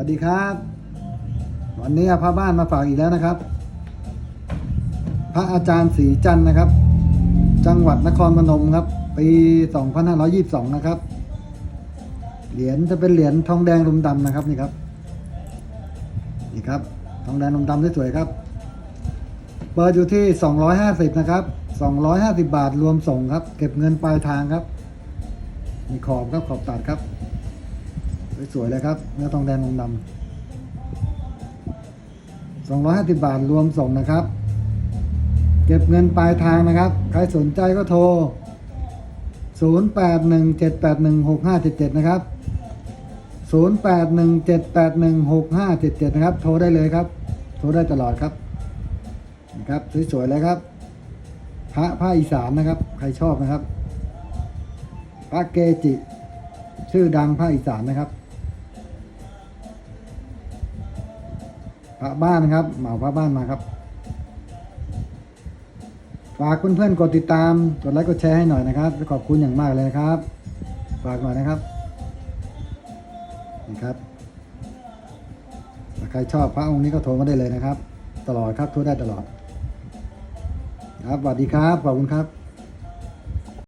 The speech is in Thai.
วัสดีครับ วันนี้พระบ้านมาฝากอีกแล้วนะครับ พระอาจารย์ศรีจันทร์นะครับ จังหวัดนครพนมครับ ปี 2522 นะครับ เหรียญจะเป็นเหรียญทองแดงลุมดำนะครับนี่ครับ นี่ครับ ทองแดงลุมดำสวยๆครับ เปิดอยู่ที่ 250 นะครับ 250 บาทรวมส่งครับ เก็บเงินปลายทางครับ มีขอบครับขอบตัดครับ สวยเลยครับ เนื้อทองแดงลุมดำ250บาทรวมส่งนะครับ เก็บเงินปลายทางนะครับ ใครสนใจก็โทร 0817816577 นะครับ 0817816577 นะครับ โทรได้เลยครับ โทรได้ตลอดครับ นะครับ สวยๆเลยครับ พระภาอีสานนะครับ ใครชอบนะครับ พระเกจิ ชื่อดังภาคอีสานนะครับ พระบ้านครับเหมาพระบ้านมาครับฝากเพื่อนๆกดติดตาม กดไลค์กดแชร์ให้หน่อยนะครับขอบคุณอย่างมากเลยครับ ฝากหน่อยนะครับนี่ครับใครชอบพระองค์นี้ก็โทรมาได้เลยนะครับ ตลอดครับโทรได้ตลอด ครับสวัสดีครับขอบคุณครับ